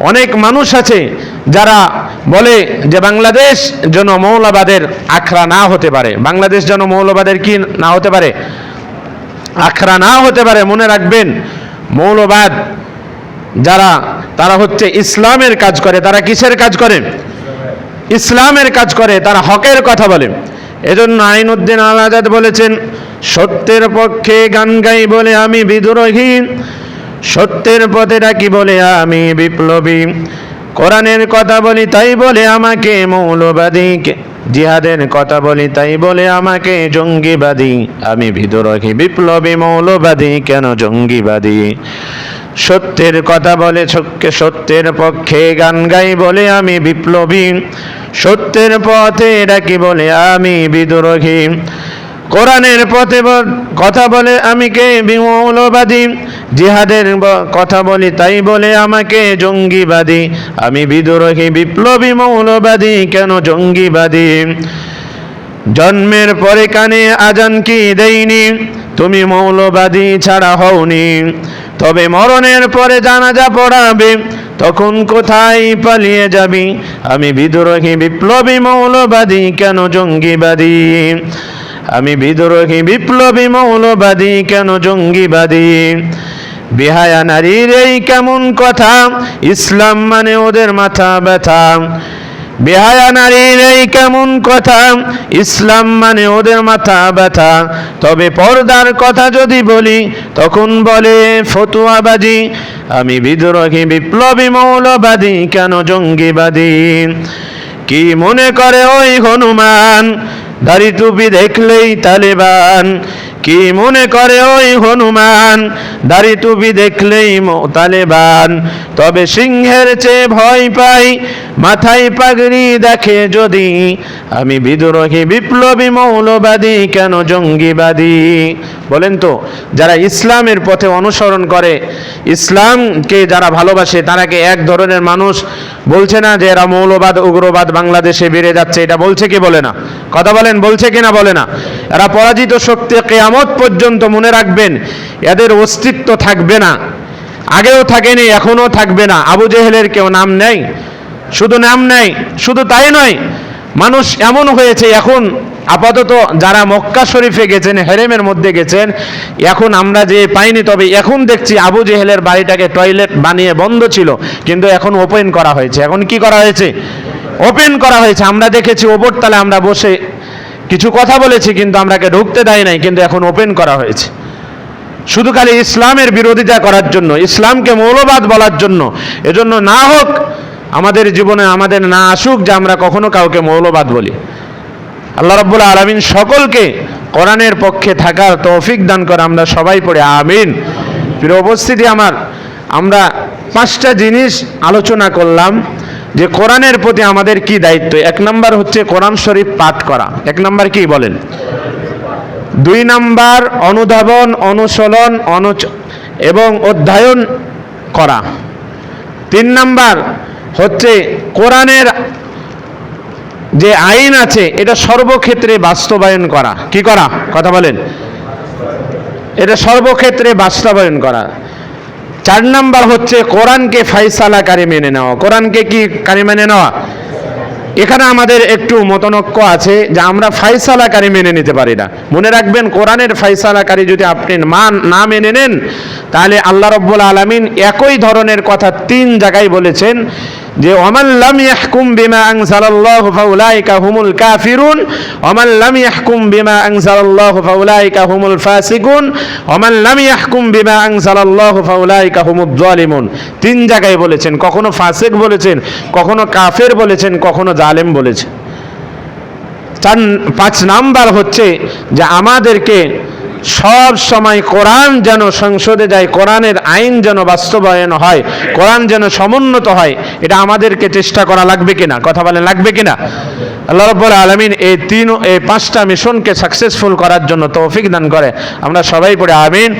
অনেক মানুষ আছে যারা বলে যে বাংলাদেশ যেন মৌলবাদের আখড়া না হতে পারে। বাংলাদেশ যেন মৌলবাদের কি না হতে পারে? আখড়া না হতে পারে, মনে রাখবেন, মৌলবাদ যারা, তারা হচ্ছে ইসলামের কাজ করে। তারা কিসের কাজ করে? ইসলামের কাজ করে, তারা হকের কথা বলে। এজন্য আইনউদ্দিন আল আজাদ বলেছেন, সত্যের পক্ষে গান গাই বলে আমি বিদ্রোহী। সত্যের পথে ডাকি বলে আমি বিপ্লবী। কোরআনের কথা বলি, তাই বলে আমাকে মৌলবাদী। জিহাদের কথা বলি, তাই বলে আমাকে জঙ্গিবাদী। আমি বিদ্রোহী বিপ্লবী, মৌলবাদী, কেন জঙ্গিবাদী? সত্যের কথা বলে ছক্কে সত্যের পক্ষে গান গাই বলে আমি বিপ্লবী। সত্যের পথে ডাকি বলে আমি বিদ্রোহী। কোরআনের পথে কথা বলে আমি কে বিমৌলবাদী। জিহাদের কথা বলি, তাই বলে আমাকে জঙ্গিবাদী। আমি বিদ্রোহী, বিপ্লবী, মৌলবাদী, কেন জঙ্গিবাদী? জন্মের পরে কানে আজান কি দেইনি? তুমি মৌলবাদী ছাড়া হওনি। তবে মরণের পরে জানাজা পড়াবে, তখন কোথায় পালিয়ে যাবি? আমি বিদ্রোহী, বিপ্লবী, মৌলবাদী, কেন জঙ্গিবাদী? আমি বিদ্রোহী, বিপ্লবী, মৌলবাদী, কেন জঙ্গিবাদী? বিহায়া নারীর এই কেমন কথা? ইসলাম মানে ওদের মাথা ব্যথা। বেহায়া নারীর এই কেমন কথা? ইসলাম মানে ওদের মাথা ব্যথা। তবে পর্দার কথা যদি বলি, তখন বলে ফতুয়াবাজি। আমি বিদ্রোহী, বিপ্লবী, মৌলবাদী, কেন জঙ্গিবাদী? কি মনে করে ওই হনুমান? দাড়ি টুপি দেখলেই তালেবান। কি মনে করে ওই হনুমান? দাড়ি টুপি দেখলেই তালেবান তবে সিংহের চেয়ে ভয় পাই, মাথায় পাগড়ি দেখে যদি। আমি বিদ্রোহী, বিপ্লবী, মৌলবাদী, কেন জঙ্গিবাদী? বলেন তো, যারা ইসলামের পথে অনুসরণ করে, ইসলামকে যারা ভালোবাসে তারাকে এক ধরনের মানুষ? বলছে না যে এরা মৌলবাদ, উগ্রবাদ বাংলাদেশে বেড়ে যাচ্ছে, এটা বলছে কি বলে না? কথা বলেন, বলছে কি না বলে না? এরা পরাজিত শক্তি কেয়ামত পর্যন্ত মনে রাখবেন, এদের অস্তিত্ব থাকবে না। আগেও থাকেনি, এখনও থাকবে না। আবু জেহেলের কেউ নাম নেই, শুধু নাম নেই, শুধু তাই নয়, মানুষ এমন হয়েছে, এখন আপাতত যারা মক্কা শরীফে গেছেন, হেরেমের মধ্যে গেছেন, এখন আমরা যে পাইনি, তবে এখন দেখছি আবু জেহেলের বাড়িটাকে টয়লেট বানিয়ে বন্ধ ছিল, কিন্তু এখন ওপেন করা হয়েছে। এখন কি করা হয়েছে? ওপেন করা হয়েছে। আমরা দেখেছি ওপর তালে আমরা বসে কিছু কথা বলেছি, কিন্তু আমরাকে ঢুকতে দেয় নাই, কিন্তু এখন ওপেন করা হয়েছে। শুধু খালি ইসলামের বিরোধিতা করার জন্য, ইসলামকে মৌলবাদ বলার জন্য। এজন্য না হোক, আমাদের জীবনে আমাদের না আসুক যে আমরা কখনো কাউকে মৌলবাদ বলি। আল্লাহ রাব্বুল আলামিন সকলকে কোরআনের পক্ষে থাকার তৌফিক দান করে, আমরা সবাই পড়ে, আমিন। প্রিয় উপস্থিতি আমার, আমরা পাঁচটা জিনিস আলোচনা করলাম। যে কোরআনের প্রতি আমাদের কি দায়িত্ব? এক নাম্বার হচ্ছে কোরআন শরীফ পাঠ করা। এক নাম্বার কি বলেন? দুই নাম্বার অনুধাবন, অনুশীলন, অনুচ এবং অধ্যয়ন করা। তিন নাম্বার হচ্ছে কোরআনের যে আইন আছে, এটা সর্বক্ষেত্রে বাস্তবায়ন করা। কি করা? কথা বলেন। এটা সর্বক্ষেত্রে বাস্তবায়ন করা। চার নাম্বার হচ্ছে কোরআনকে ফাইসালাকারী মেনে নেওয়া। কোরআনকে কি কারি মেনে নেওয়া? এখানে আমাদের একটু মতনক্য আছে যে আমরা ফাইসালাকারী মেনে নিতে পারি না। মনে রাখবেন কোরআনের ফাইসালাকারী যদি আপনি মান না মেনে নেন তাহলে আল্লাহ রব্বুল আলমিন একই ধরনের কথা তিন জায়গায় বলেছেন যে ওমাল্লাম ইয়াহকুম বিমা আনজালাল্লাহু ফাউলাইকা হুমুল কাফিরুন ওমাল্লাম ইয়াহকুম বিমা আনজালাল্লাহু ফাউলাইকা হুমুল ফাসিকুন ওমাল্লাম ইয়াহকুম বিমা আনজালাল্লাহু ফাউলাইকা হুমুজ জালিমুন। তিন জায়গায় বলেছেন, কখনো ফাসিক বলেছেন, কখনো কাফের বলেছেন, কখনো জালেম বলেছেন। চার, পাঁচ নাম্বার হচ্ছে যে, আমাদেরকে সব সময় কোরআন যেন সংসদে যায়, কোরআনের আইন যেন বাস্তবায়ন হয়, কোরআন যেন সমুন্নত হয়, এটা আমাদেরকে চেষ্টা করা লাগবে কিনা? কথা বলে লাগবে কিনা? আল্লাহ রব্বুল আলমিন এই তিন, এই পাঁচটা মিশনকে সাকসেসফুল করার জন্য তৌফিক দান করে। আমরা সবাই পড়ে আমিন।